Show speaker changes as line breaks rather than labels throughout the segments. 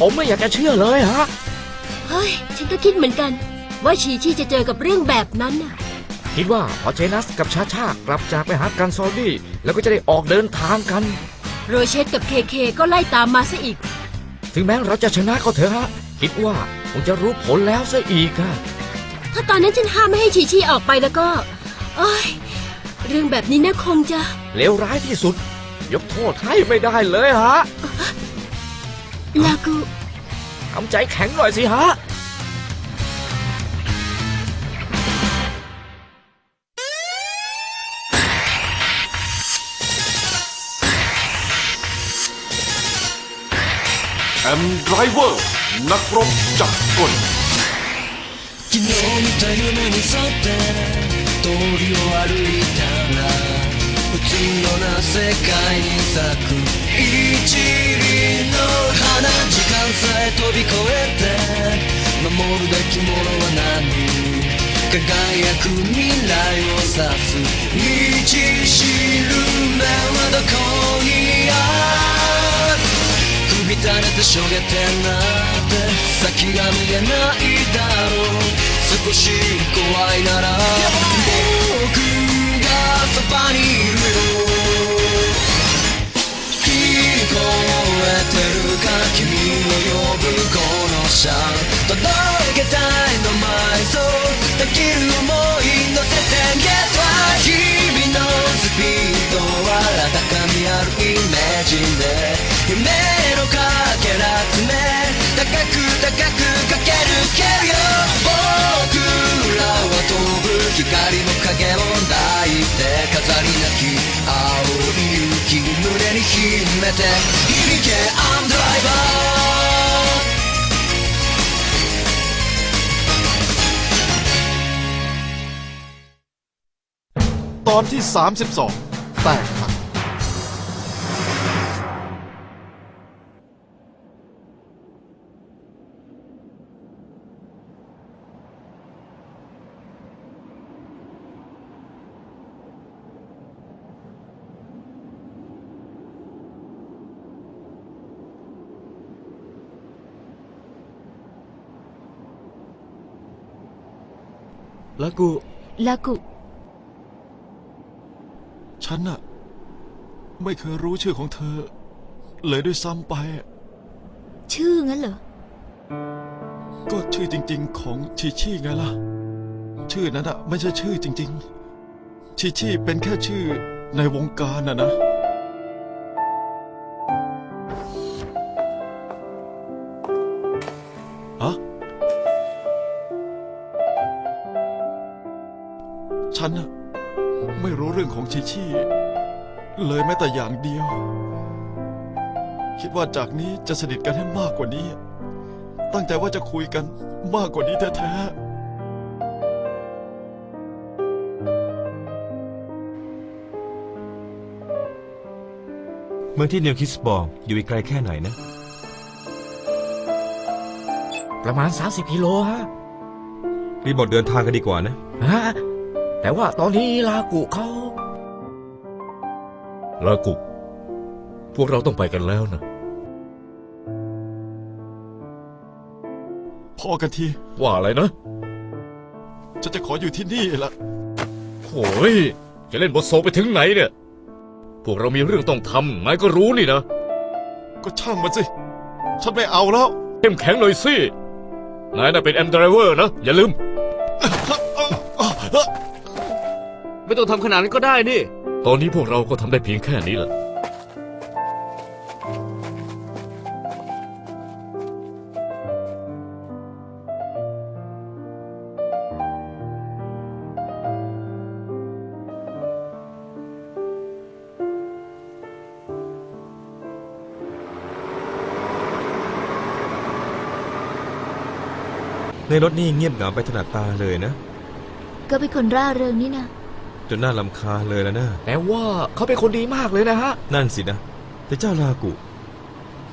ผมไม่อยากจะเชื่อเลยฮะ
เฮ้ย ฉันก็คิดเหมือนกัน ว่าชีชีจะเจอกับเรื่องแบบนั้นน่ะ
คิดว่าพอเจนัสกับชาชากลับจากไปหากันซอดี้แล้วก็จะได้ออกเดินทางกัน
โรเชตกับเคเคก็ไล่ตามมาซะอีก
ถึงแม้เราจะชนะก็เถอะฮะ คิดว่าคงจะรู้ผลแล้วซะอีกอะ
ถ้าตอนนั้นฉันห้ามไม่ให้ชีชีออกไปแล้วก็เอ้ยเรื่องแบบนี้น่าคงจะ
เลวร้ายที่สุด ยกโทษให้ไม่ได้เลยฮะ
ลากู
ทำใจแข็งหน่อยสิฮะ
แอมไดรเวอร์ นักรบจักรกล
昨日見た夢に沿って通りを歩いたら普通のな世界に咲く一輪の 花時間さえ飛び越えて守るべきものは何輝く未来を指す道しる目はどこにある？首垂れてしょげてなんて先が見えないだろう。少し怖いなら。僕けるけるよ僕らは飛ぶ光の影を抱いて飾りなき青い勇気胸に秘めて響け I'm driver
ตอนที่ 32 แตกหัก
กู
ลากู
ฉันน่ะ ไม่เคยรู้ชื่อของเธอ เลยด้วยซ้ำไป
ชื่องั้นเหรอ
ก็ชื่อจริง ๆ ของชีชี่ไงล่ะ ชื่อนั้นอะไม่ใช่ชื่อจริง ๆชีชี่เป็นแค่ชื่อในวงการน่ะนะ แม้แต่อย่างเดียว คิดว่าจากนี้จะสนิทกันให้มากกว่านี้ ตั้งใจว่าจะคุยกันมากกว่านี้แท้ๆ
เมืองที่เนลคิสบอกอยู่อีกไกลแค่ไหนนะ
ประมาณ 30 กิโลฮะ
รีบบอกเดินทางกันดีกว่านะ
ฮะ แต่ว่าตอนนี้ลากุเขา
ลากุ พวกเราต้องไปกันแล้วนะ
พอกันที
ว่าอะไรนะ
ฉันจะขออยู่ที่นี่ละ
โอ้ยจะเล่นบทโซไปถึงไหนเนี่ย พวกเรามีเรื่องต้องทำนายก็รู้นี่นะ
ก็ช่างมันสิ ฉันไม่เอาแล้ว
เข้มแข็งหน่อยสิ นายน่ะเป็นแอมไดรเวอร์นะ อย่าลืม
ไม่ต้องทำขนาดนั้นก็ได้นี่
ตอนนี้พวกเราก็ทำได้เพียงแค่นี้แหละ
ในรถนี่เงียบเหงาไปถนัดตาเลยนะ
ก็เป็นคนร่าเริงนี่นะ
จนน่าลำคาญเลยแล้วนะ
แต่ว่าเขาเป็นคนดีมากเลยนะฮะ
นั่นสินะ แต่เจ้าลากุ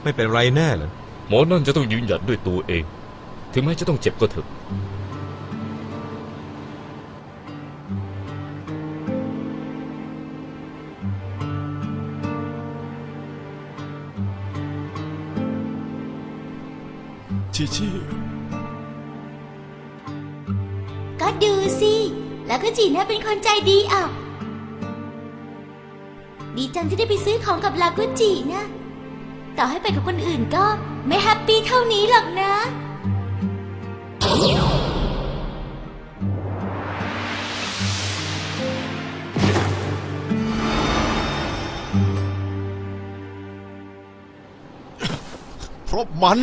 ไม่เป็นไรแน่เหรอ
หมอนั่นจะต้องยืนหยัดด้วยตัวเอง ถึงแม้จะต้องเจ็บก็เถอะ
ชีชี
ก็ดูสิ แล้วก็จีน่าเป็นคนใจดีอะ ดีจังที่ได้ไปซื้อของกับลากุจินะ ต่อให้ไปกับคนอื่นก็ไม่แฮปปี้เท่านี้หรอกนะ
เพราะมัน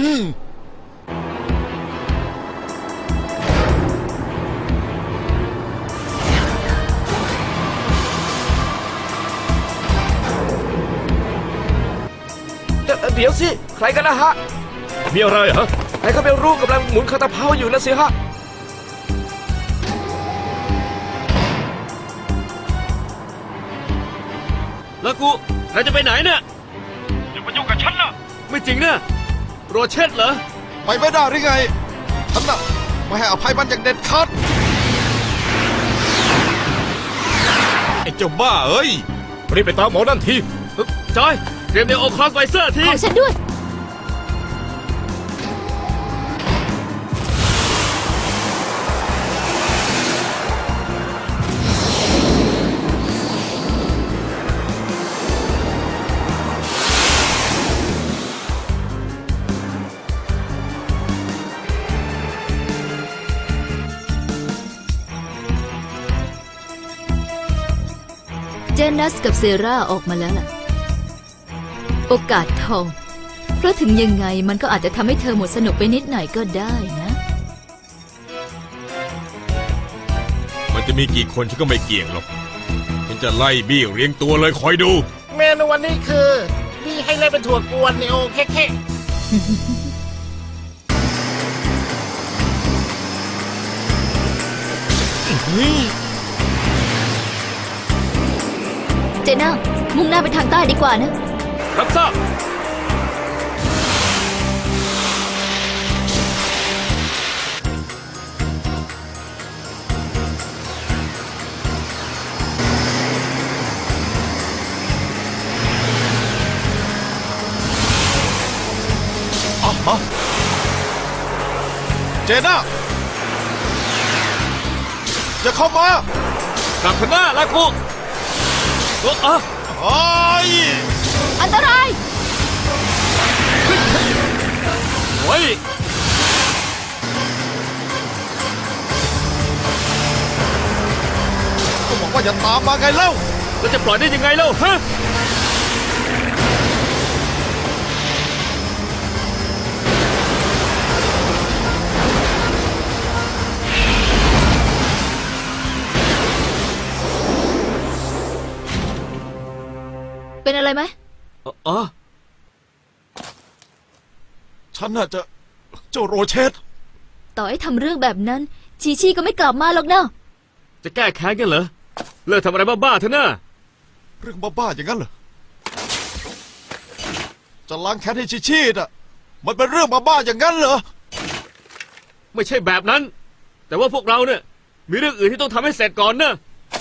เดี๋ยวเดี๋ยวสิ ใครกันนะฮะ
มีอะไรฮะ
ใครก็ไม่รู้กำลังหมุนคาตาเพาอยู่นะสิฮะ
แล้วกูนายจะไปไหนเนี่ยอย่ามายุ่งกับฉันนะไม่จริงนะโรเชตเหรอ
ไปไม่ได้หรือไงฉันน่ะไม่ให้อภัยมันอย่างเด็ดขาด
ไอ้เจ้าบ้าเอ้ย
รีบไปตามหมอนั่นทีเอ้ยจอย เตรียมเดโอครอสไวเซอร์ที
ของฉันด้วย เจนัสกับเซราออกมาแล้วล่ะ โอกาสทอง เพราะถึงยังไงมันก็อาจจะทำให้เธอหมดสนุกไปนิดหน่อยก็ได้นะ
มันจะมีกี่คนฉันก็ไม่เกี่ยงหรอกฉันจะไล่บี้เรียงตัวเลยคอยดู
เมนูวันนี้คือมีให้เล่นเป็นถั่วกวนเนี่ยโอเคเค
เจน่ามุ่งหน้าไปทางใต้ดีกว่านะ
รับทราบ
อะฮะเจน่าจะเข้ามาก
ลับข้างหน้าแล้วกูโอ้อะ
ไอ้ย
อันตราย
โอ้ย
ก็บอกว่าอย่าตามมาไงเล่า
แล้วจะปล่อยได้ยังไงเล่าฮะ
อ๋
อ
ฉันน่ะจะเจ้าโรเชต
ต่อให้ทำเรื่องแบบนั้น ชีชีก็ไม่กลับมาหรอกนะ
จะแก้แค้นกันเหรอ เลิกทำอะไรบ้าๆเถอะนะ
เรื่องบ้าๆอย่างนั้นเหรอจะล้างแค้นให้ชิชีดอะ มันเป็นเรื่องบ้าๆอย่างนั้นเหรอ
ไม่ใช่แบบนั้น แต่ว่าพวกเราเนี่ยมีเรื่องอื่นที่ต้องทำให้เสร็จก่อนนะ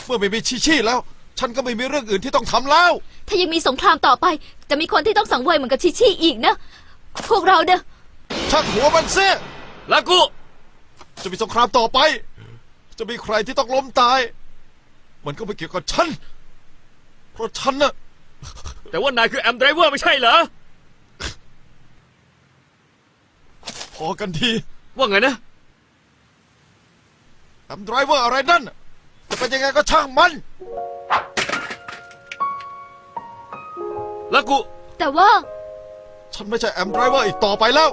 เมื่อไม่มีชิชีแล้ว ฉันก็ไม่มีเรื่องอื่นที่ต้องทำแล้ว
ถ้ายังมีสงครามต่อไป จะมีคนที่ต้องสังเวยเหมือนกับชีชีอีกนะ พวกเราเนี่ย
ชักหัวมันเสีย
แล้วกู
จะมีสงครามต่อไป จะมีใครที่ต้องล้มตาย มันก็ไม่เกี่ยวกับฉัน เพราะฉันน่ะ
แต่ว่านายคือแอมไดรเวอร์ไม่ใช่เหรอ
พอกันที
ว่าไงนะ
แอมไดรเวอร์อะไรนั่นน่ะจะเป็นยังไงก็ช่างมัน
แล้วกู
แต่ว่า
ฉันไม่ใช่แอมไดรเวอร์อีกต่อไปแล้ว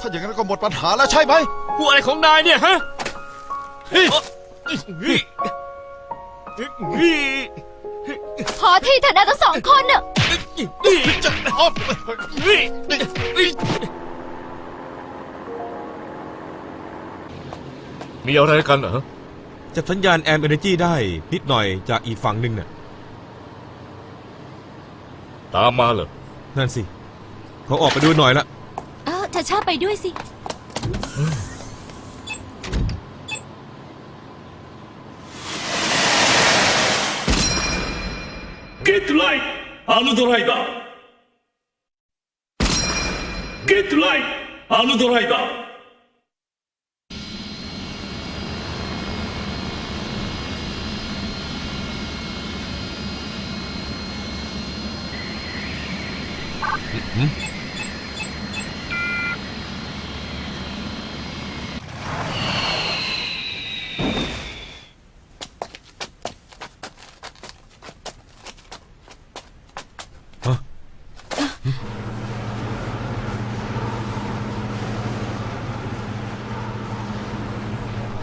ถ้าอย่างนั้นก็หมดปัญหาแล้วใช่ไหม
กูอะไรของนายเนี่ยฮะ
เฮ้ย
นี่นี่
พอที่เถอะนะทั้งสองคนน่ะ
นี่
จะอ๊อบ
นี่นี่มีอะไรกันเหรอ
จับสัญญาณแอมเอเนจีได้นิดหน่อยจากอีกฝั่งหนึ่งน่ะ
ตามมาเหรอ
นั่นสิเขาออกไปดูหน่อยละ
เออชาชาไปด้วยสิ
กิตไลท์อ Get light! あのドライバー Get
light! あのドライバー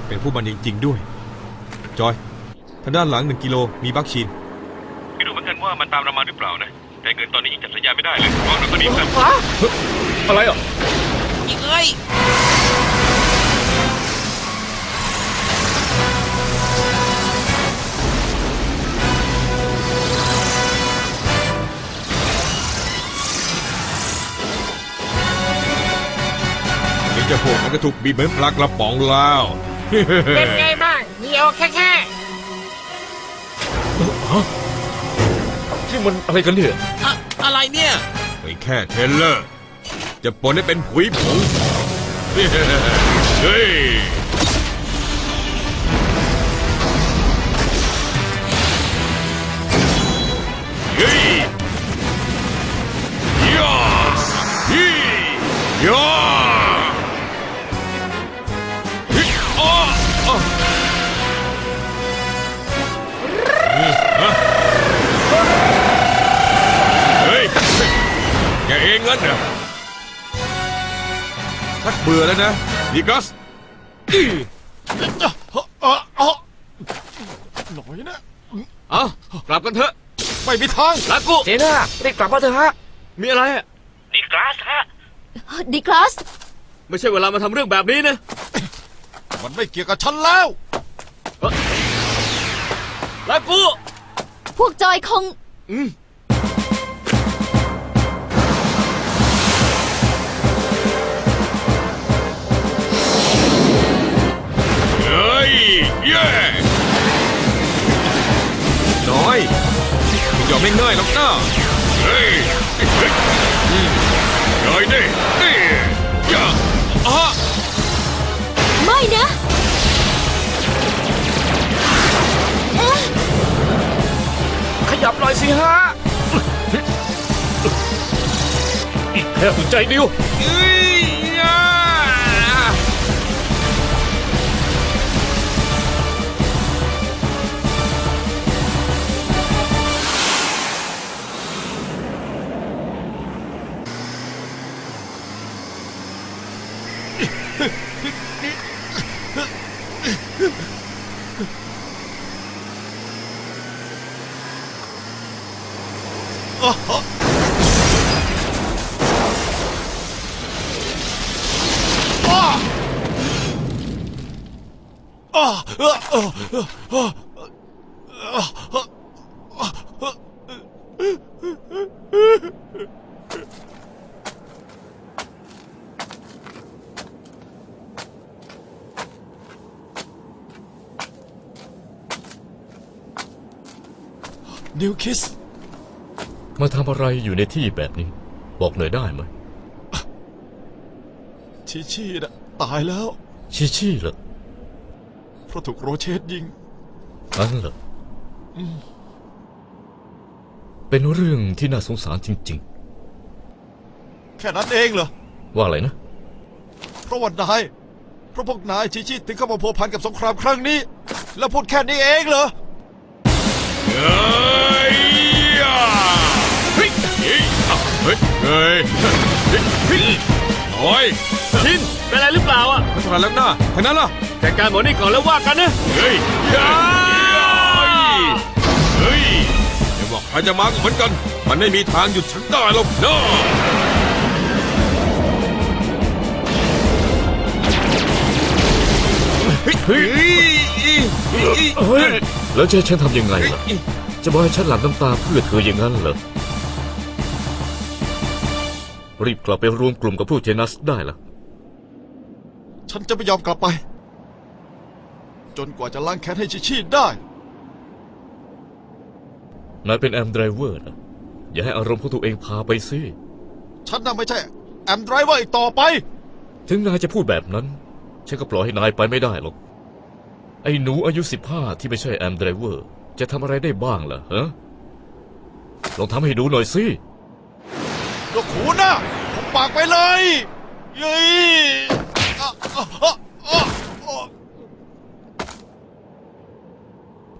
เป็นผู้มันจริงๆด้วย จอย ทางด้านหลังหนึ่งกิโลมีบัคชีนไม่รู้เหมือนกันว่ามันตามเรามาหรือเปล่านะ แต่เงินตอน ยังจัดสัญญาไม่ได้เลยมองดูตัวนี้กัน
อะไรอะ
เดี๋ยวจะพวกมันก็ถูกบีบเหมือนปลากระป๋องแล้ว
เป็นไงบ้างเดียวแค่แค่
ที่มันอะไรกันเนี่ย
อะ อะไรเนี่ย
ไม่แค่เทรลเลอร์ จะปนให้เป็นผุยผง เฮ้ย เบื่อแล้วนะดีกัสอี้
ออเอหน่อยนะ
เอากลับกันเถอะ
ไม่มีทาง
ลากุ
เจน่ารีบกลับมาเถอะฮะ
มีอะไรอะ
นี่กลาสฮะ
ดีคลาส
ไม่ใช่เวลามาทำเรื่องแบบนี้นะ
มันไม่เกี่ยวกับฉันแล้ว
ลากุ
พวกจอยคง
อืม
เฮ้ยเย้น้อยไม่ยอมไม่ง่ายหรอกนะเฮ้ยเฮ้ยอืมเฮ้ยนี่นี่อย่าอะ
ไม่นะ
ขยับหน่อยสิฮะ
แค่หัวใจเดียว
เอ้ยอย่
อ่าเออเออเออเออ นิวคิส
มาทำ อะไรอยู่ในที่แบบนี้ บอกหน่อยได้ไหม
ชิชี่น่ะตายแล้ว
ชิชี่เหรอ
เพราะถูกโรเชตยิง
อันเหรออเป็นเรื่องที่น่าสงสารจริง
แค่นั้นเองเหรอ
ๆ ว่าอะไรนะ
เพราะว่านายเพราะพวกนายชิชี่ถึงเข้ามาพัวพันกับสงครามครั้งนี้ แล้วพูดแค่นี้เองเหรอ
เฮ้ยอย่ เฮ้ยเฮ้ยเฮ้ยเฮ้ยโอ้ย
ชินเป็นอะไรหรือเปล่าอะ
ไม่ทันแล้วนะทางนั้นล่ะ
แต่การหมอนี่ก่อนแล้วว่ากันนะ
เฮ้ยอย่าเฮ้ยอย่าบอกใครจะมาก็เหมือนกัน มันไม่มีทางหยุดฉันได้หรอกนะเฮ้ยเฮ้ยเฮ้ย
เฮ้ยแล้วจะให้ฉันทำยังไงล่ะจะบอกให้ฉันหลั่งน้ำตาเพื่อเธออย่างนั้นเหรอ รีบกลับไปรวมกลุ่มกับพวกเจนัสได้ล่ะ
ฉันจะไม่ยอมกลับไป จนกว่าจะล้างแค้นให้ชิชี่ได้
นายเป็นแอมไดรเวอร์นะอย่าให้อารมณ์ของตัวเองพาไปสิ
ฉันน่ะไม่ใช่แอมไดรเวอร์อีกต่อไป
ถึงนายจะพูดแบบนั้น ฉันก็ปล่อยให้นายไปไม่ได้หรอก ไอ้หนูอายุสิบห้าที่ไม่ใช่แอมไดรเวอร์ จะทำอะไรได้บ้างล่ะฮะลองทำให้ดูหน่อยสิ
ก็ขูนะผมปากไปเลยเย้ยอะอะอะอะอะ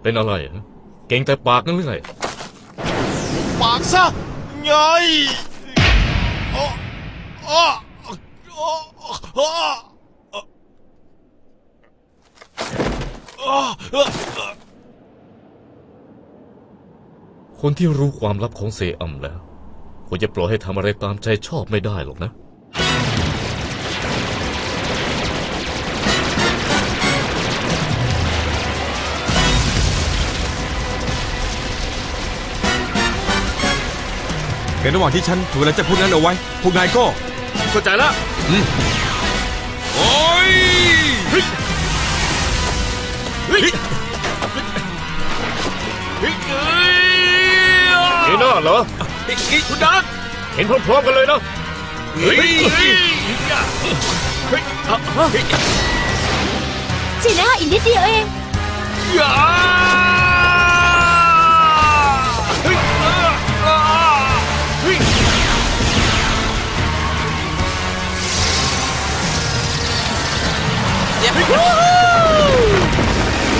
เป็นอะไรฮะเก่งแต่ปากนั่นหรือไง
ปากซะเย้ยอะอะอะอะอะอะ
คนที่รู้ความลับของเซอัมแล้ว ควรจะปล่อยให้ทำอะไรตามใจชอบไม่ได้หรอกนะ
ในระหว่างที่ฉันถูกแล้วจะพูดนั้นเอาไว้ พวกนายก็
เข้าใจแล้ว
โอ้ยเฮ้ยเฮ้ย
นี่น่าเหรอ
คุณดัก
เห็นพร้อมๆกันเลยนะ
เฮ้ยเฮ้ย
จีน่าอีกนิดเดียวเอง
อย่าเฮ้ยอ่าอ่าเฮ้ย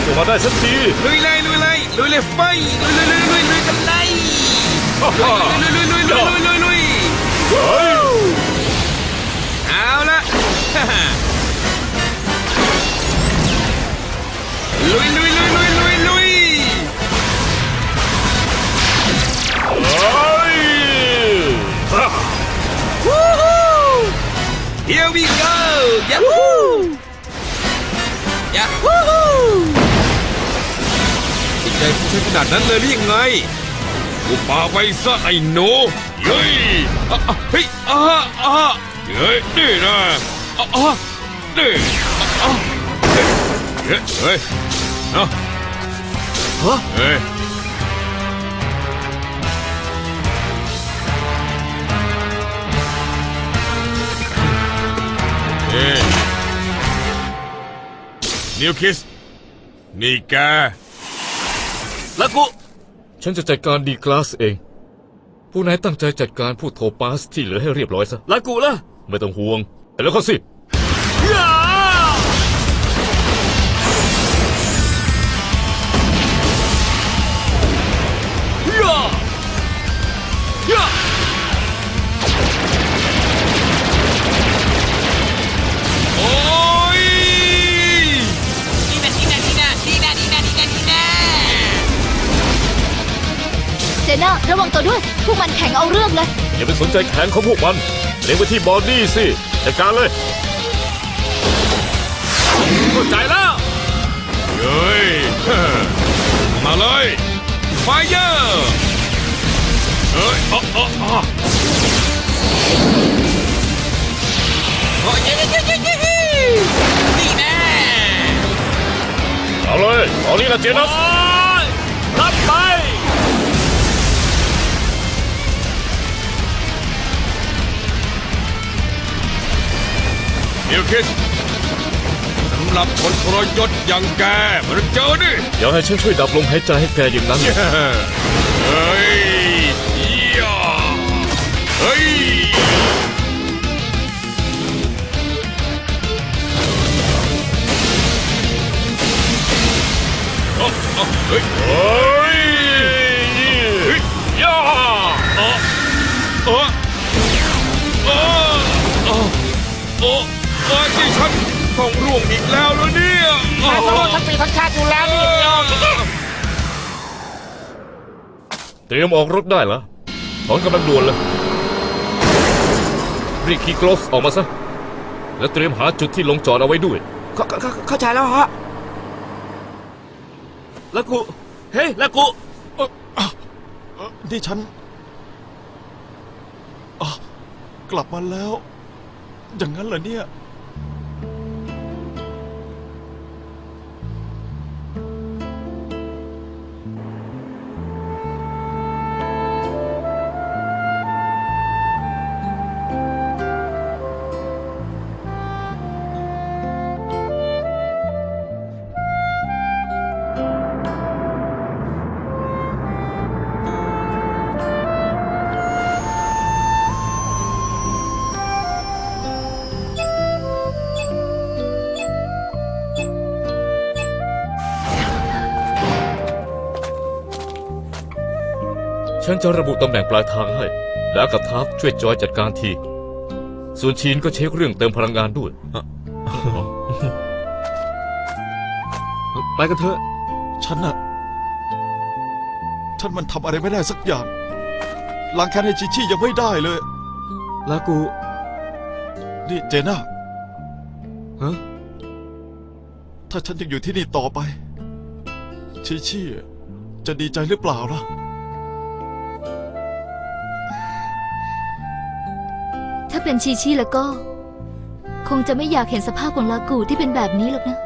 ออกมาได้สักที
ลุยเลยลุยเลยลุยเลยไฟลุยเลยลุยลุยลุยกันเลย ลุยลุยลุยลุยลุยลุยลุยเอาละลุยลุยลุยลุยลุยลุย Here we go! Yahoo! Yahoo! ติดใจผู้ใช้ขนาดนั้นเลยหรือยังไง กูปาไปซะไอ้หนูเฮ้ยอะอะเฮ้ยอะอะเฮ้ยนี่นะอะอะนี่อะอะเฮ้ยเฮ้ยเฮ้ยเนาะฮะเฮ้ยเฮ้ยนิวคิสนี่แก
แล้วกู ฉันจะจัดการดีกลาสเอง ผู้นายตั้งใจจัดการผู้โทปาสที่เหลือให้เรียบร้อยซะ
แล้วกูล่ะ
ไม่ต้องห่วง แต่แล้วก็สิ
ระวังตัวด้วย พวกมันแข่งเอาเรื่องเลย
อย่าไปสนใจแขนของพวกมันเล็งไปที่บอดี้สิจัดการเลย
เข้าใจแล้วเฮ้ย มาเลยไฟเยอร์เฮ้ยอ๋ออ๋ออ๋อโอ้ยเย้เย้เย้เย้เย้นี่แน่
เอาเลยตอนนี้นะเจนัส
เดี๋ยวคิสสำหรับคนทรยศอย่างแกมันเจอดิ
อย่าให้ฉันช่วยดับลมหายใจให้แกอย่างนั้น
เย
ม
ออกรถได้แล้วถอนกำลังด่วนเลยรีบขี่กรอฟออกมาซะ แล้วเตรียมหาจุดที่ลงจอดเอาไว้ด้วย
เข้าเข้าเข้าใจแล้วฮะ
แล้วกูเฮ้ยแล้วกู
เอ่อนี่ฉันอะกลับมาแล้ว อย่างนั้นเหรอเนี่ย
ฉันจะระบุตำแหน่งปลายทางให้ แล้วกับทักช่วยจอยจัดการที ส่วนชีนก็เช็คเรื่องเติมพลังงานด้วย
ไปกันเถอะ
ฉันน่ะ ฉันมันทำอะไรไม่ได้สักอย่างล้างแค้นให้ชิชี่ยังไม่ได้เลย
ลากู
นี่เจน่า
ฮะ
ถ้าฉันยังอยู่ที่นี่ต่อไป ชิชี่จะดีใจหรือเปล่าล่ะ
ถ้าเป็นชีชีแล้วก็ คงจะไม่อยากเห็นสภาพของลากูที่เป็นแบบนี้หรอกนะ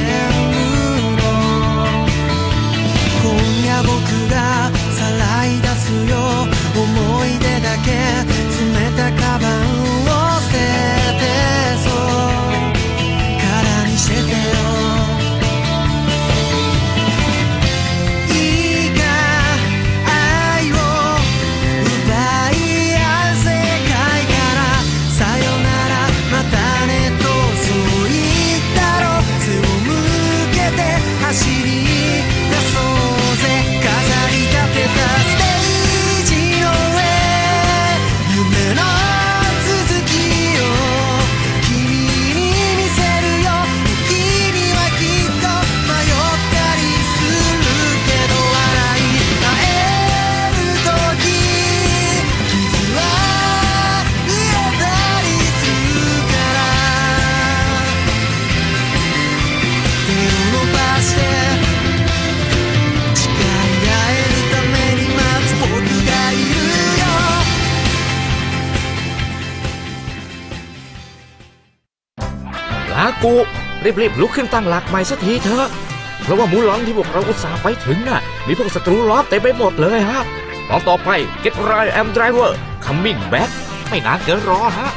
there. รีบๆลุกขึ้นตั้งหลักใหม่สักทีเถอะ เพราะว่าหมูหลองที่พวกเราอุตส่าห์ไปถึงน่ะ มีพวกศัตรูล้อมเต็มไปหมดเลยฮะตอนต่อไป Get Right Am Driver Coming Back ไม่นานเกินรอฮะ